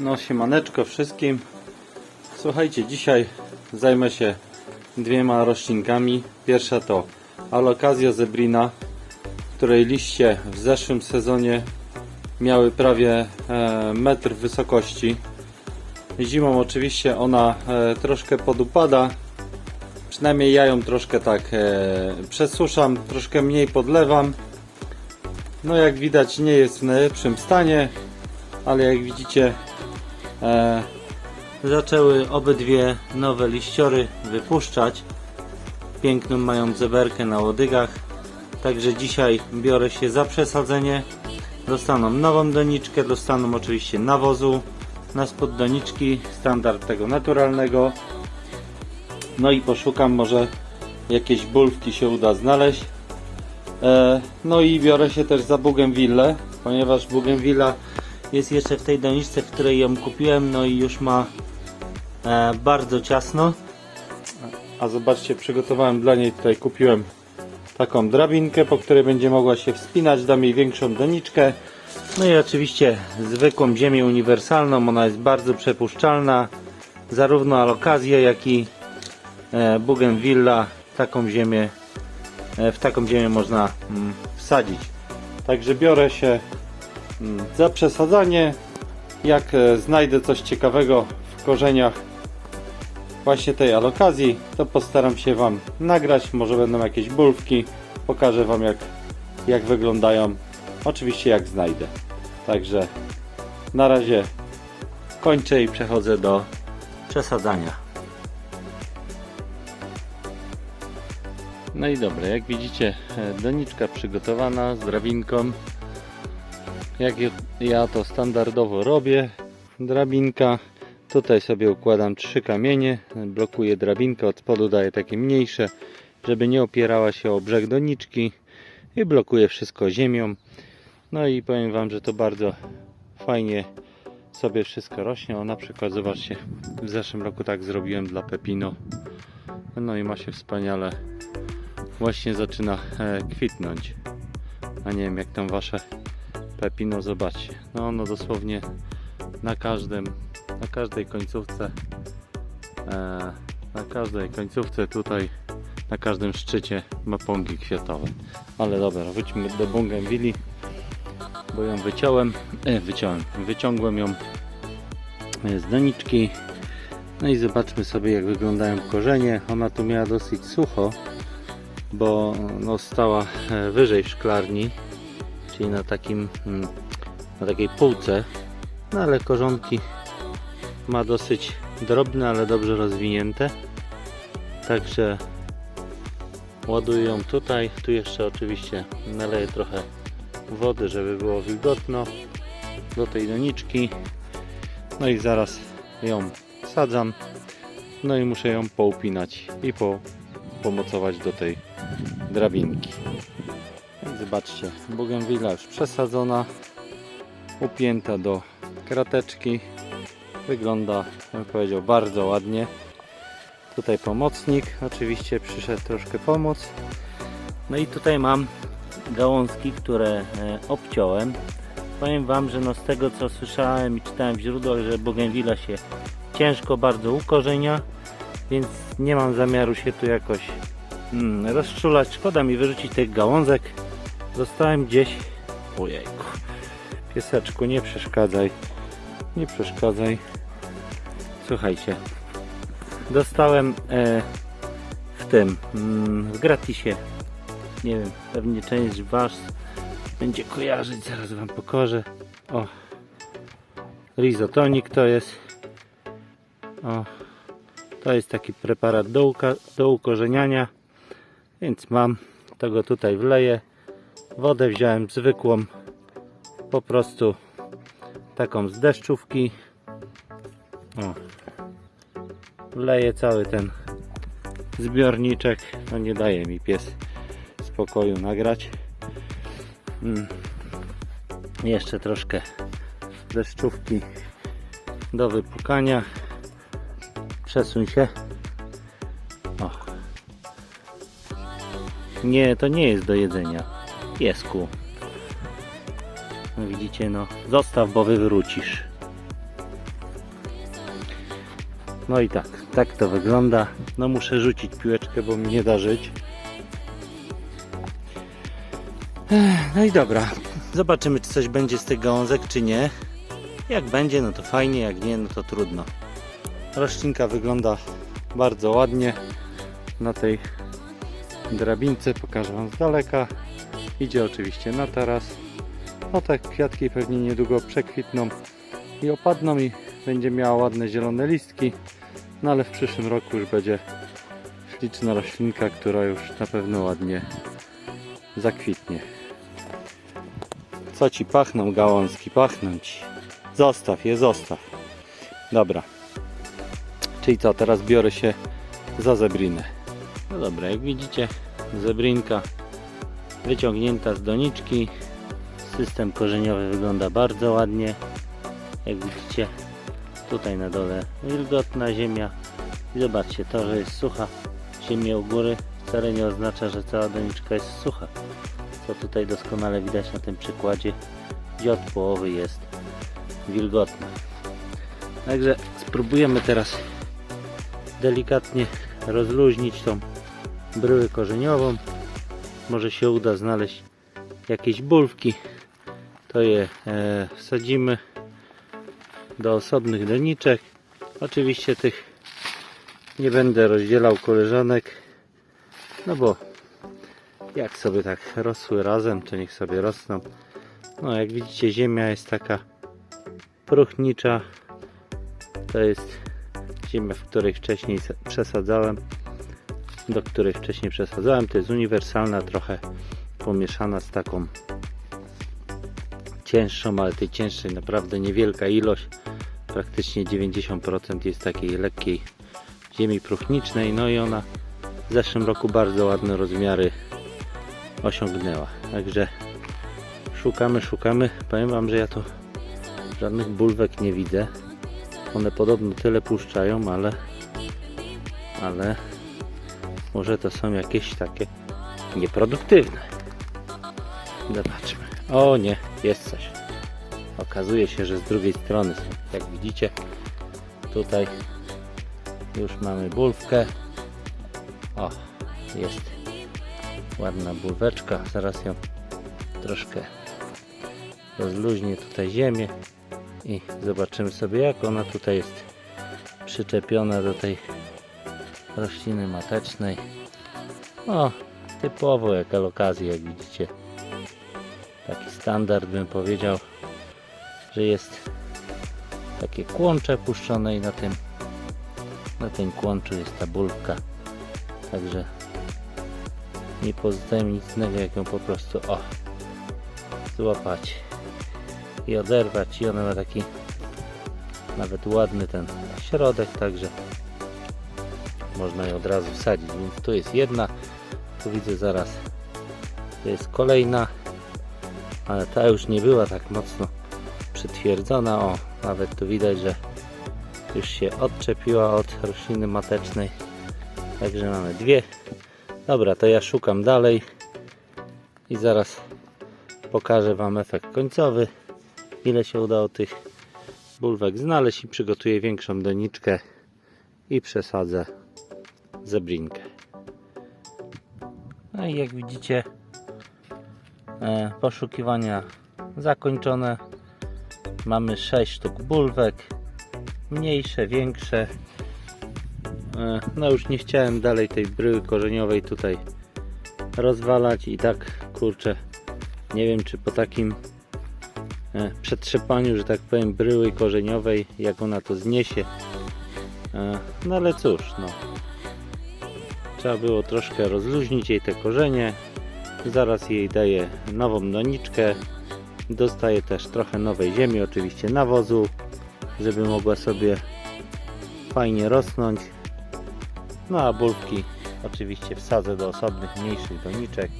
No siemaneczko wszystkim. Słuchajcie, dzisiaj zajmę się dwiema roślinkami. Pierwsza to Alocasia zebrina, której liście w zeszłym sezonie miały prawie e, metr wysokości. Zimą oczywiście ona e, troszkę podupada. Przynajmniej ja ją troszkę tak e, przesuszam, troszkę mniej podlewam. No jak widać nie jest w najlepszym stanie, ale jak widzicie e, zaczęły obydwie nowe liściory wypuszczać. Piękną mają zeberkę na łodygach. Także dzisiaj biorę się za przesadzenie. Dostaną nową doniczkę, dostaną oczywiście nawozu na spod doniczki, standard tego naturalnego. No i poszukam, może jakieś bulwki się uda znaleźć. E, no i biorę się też za Bougainville, ponieważ Bougainvilla jest jeszcze w tej doniczce, w której ją kupiłem, no i już ma e, bardzo ciasno. A zobaczcie, przygotowałem dla niej tutaj, kupiłem taką drabinkę, po której będzie mogła się wspinać, dam jej większą doniczkę. No i oczywiście zwykłą ziemię uniwersalną, ona jest bardzo przepuszczalna. Zarówno alokazję, jak i e, Bougainvilla, taką ziemię, e, w taką ziemię można mm, wsadzić. Także biorę się za przesadzanie. Jak e, znajdę coś ciekawego w korzeniach właśnie tej alokazji, to postaram się Wam nagrać. Może będą jakieś bulwki. Pokażę Wam jak, jak wyglądają. Oczywiście jak znajdę. Także na razie kończę i przechodzę do przesadzania. No i dobra, jak widzicie e, doniczka przygotowana z drabinką. Jak ja to standardowo robię. Drabinka. Tutaj sobie układam trzy kamienie. Blokuję drabinkę, od spodu daję takie mniejsze, żeby nie opierała się o brzeg doniczki. I blokuję wszystko ziemią. No i powiem Wam, że to bardzo fajnie sobie wszystko rośnie. O na przykład zobaczcie, w zeszłym roku tak zrobiłem dla Pepino. No i ma się wspaniale. Właśnie zaczyna e, kwitnąć. A nie wiem jak tam Wasze Pepino, zobaczcie. No ono dosłownie na każdym, na każdej końcówce, e, na każdej końcówce tutaj, na każdym szczycie ma pąki kwiatowe. Ale dobra, wróćmy do Bougainvilli, bo ją wyciąłem, e, wyciąłem, wyciągłem ją e, z doniczki. No i zobaczmy sobie jak wyglądają korzenie. Ona tu miała dosyć sucho, bo no, stała e, wyżej w szklarni, czyli na takim mm, na takiej półce. No ale korzonki ma dosyć drobne, ale dobrze rozwinięte. Także ładuję tutaj. Tu jeszcze oczywiście naleję trochę wody, żeby było wilgotno do tej doniczki. No i zaraz ją sadzam. No i muszę ją poupinać i po, pomocować do tej drabinki. Zobaczcie, Bougainvillea już przesadzona, upięta do krateczki. Wygląda, bym powiedział, bardzo ładnie. Tutaj pomocnik, oczywiście przyszedł troszkę pomóc. No i tutaj mam gałązki, które e, obciąłem. Powiem Wam, że no z tego co słyszałem i czytałem w źródłach, że Bougainvillea się ciężko bardzo ukorzenia, więc nie mam zamiaru się tu jakoś mm, rozczulać. Szkoda mi wyrzucić tych gałązek. Dostałem gdzieś. Ojejku. Pieseczku, nie przeszkadzaj. Nie przeszkadzaj. Słuchajcie. Dostałem e, w tym, mm, w gratisie. Nie wiem, pewnie część Was będzie kojarzyć. Zaraz Wam pokorzę. O. Rizotonik to jest. O. To jest taki preparat do, do ukorzeniania. Więc mam. To go tutaj wleję. Wodę wziąłem zwykłą. Po prostu taką z deszczówki. O. Wleję cały ten zbiorniczek. No nie daje mi pies spokoju nagrać. Mm. Jeszcze troszkę deszczówki do wypukania. Przesuń się. O. Nie, to nie jest do jedzenia. Piesku. No widzicie, no. Zostaw, bo wywrócisz. No i tak, tak to wygląda. No muszę rzucić piłeczkę, bo mi nie da żyć. No i dobra, zobaczymy czy coś będzie z tych gałązek czy nie. Jak będzie, no to fajnie, jak nie, no to trudno. Roślinka wygląda bardzo ładnie na tej drabince, pokażę Wam z daleka. Idzie oczywiście na taras. No tak, kwiatki pewnie niedługo przekwitną i opadną i będzie miała ładne zielone listki. No ale w przyszłym roku już będzie śliczna roślinka, która już na pewno ładnie zakwitnie. Co ci pachną gałązki? Pachną ci. Zostaw je, zostaw. Dobra. Czyli co, teraz biorę się za zebrinę. No dobra, jak widzicie, zebrinka wyciągnięta z doniczki. System korzeniowy wygląda bardzo ładnie. Jak widzicie, tutaj na dole wilgotna ziemia. I zobaczcie, to, że jest sucha ziemia u góry wcale nie oznacza, że cała doniczka jest sucha. Co tutaj doskonale widać na tym przykładzie, gdzie od połowy jest wilgotna. Także spróbujemy teraz delikatnie rozluźnić tą bryłę korzeniową. Może się uda znaleźć jakieś bulwki. To je e, wsadzimy do osobnych doniczek. Oczywiście tych nie będę rozdzielał koleżanek, no bo jak sobie tak rosły razem, to niech sobie rosną. No jak widzicie ziemia jest taka próchnicza. To jest ziemia, w której wcześniej przesadzałem, do której wcześniej przesadzałem. To jest uniwersalna, trochę pomieszana z taką cięższą, ale tej cięższej naprawdę niewielka ilość. Praktycznie 90% jest takiej lekkiej ziemi próchnicznej. No i ona w zeszłym roku bardzo ładne rozmiary osiągnęła. Także szukamy, szukamy. Powiem Wam, że ja tu żadnych bulwek nie widzę. One podobno tyle puszczają, ale ale może to są jakieś takie nieproduktywne. Zobaczmy. O nie, jest coś. Okazuje się, że z drugiej strony są. Jak widzicie, tutaj już mamy bulwkę. O, jest ładna bulweczka. Zaraz ją troszkę rozluźnię tutaj ziemię i zobaczymy sobie jak ona tutaj jest przyczepiona do tej rośliny matecznej. O, typowo jak alokazji, jak widzicie. Taki standard bym powiedział, że jest takie kłącze puszczone i na tym na tym kłączu jest ta bulka. Także nie pozostaje mi nic innego jak ją po prostu o złapać i oderwać i ona ma taki nawet ładny ten środek, także można ją od razu wsadzić. Więc tu jest jedna, tu widzę zaraz, to jest kolejna, ale ta już nie była tak mocno przytwierdzona. O, nawet tu widać, że już się odczepiła od rośliny matecznej. Także mamy dwie. Dobra, to ja szukam dalej i zaraz pokażę Wam efekt końcowy. Ile się udało tych bulwek znaleźć i przygotuję większą doniczkę i przesadzę zebrinkę. No i jak widzicie e, poszukiwania zakończone. Mamy 6 sztuk bulwek, mniejsze, większe. E, no już nie chciałem dalej tej bryły korzeniowej tutaj rozwalać i tak kurczę nie wiem czy po takim e, przetrzepaniu, że tak powiem bryły korzeniowej jak ona to zniesie no ale cóż no trzeba było troszkę rozluźnić jej te korzenie. Zaraz jej daję nową doniczkę. Dostaję też trochę nowej ziemi oczywiście nawozu żeby mogła sobie fajnie rosnąć. No a bulki oczywiście wsadzę do osobnych mniejszych doniczek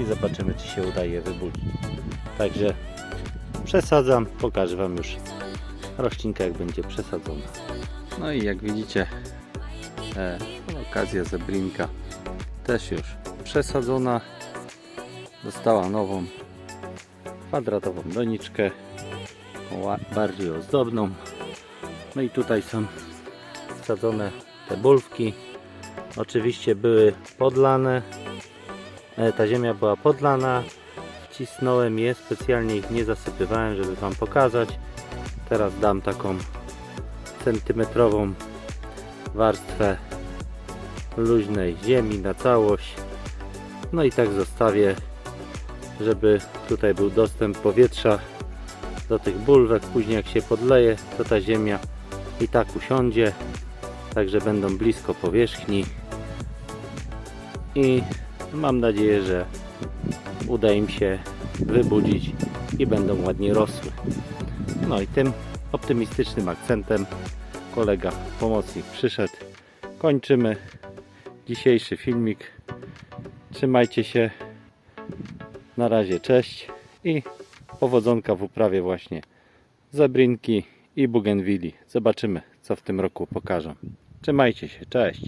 i zobaczymy czy się uda je wybudzić także przesadzam pokażę wam już roślinkę jak będzie przesadzona. No i jak widzicie okazja zebrinka też już przesadzona dostała nową kwadratową doniczkę bardziej ozdobną no i tutaj są wsadzone te bulwki. Oczywiście były podlane. E, Ta ziemia była podlana. Wcisnąłem je, specjalnie ich nie zasypywałem, żeby Wam pokazać. Teraz dam taką centymetrową warstwę luźnej ziemi na całość. No i tak zostawię, żeby tutaj był dostęp powietrza do tych bulwek. Później jak się podleje, to ta ziemia i tak usiądzie. Także będą blisko powierzchni. I mam nadzieję, że uda im się wybudzić i będą ładnie rosły. No i tym optymistycznym akcentem kolega, pomocnik przyszedł. Kończymy dzisiejszy filmik. Trzymajcie się. Na razie cześć i powodzonka w uprawie właśnie zebrinki i bugenwili. Zobaczymy co w tym roku pokażą. Trzymajcie się, cześć.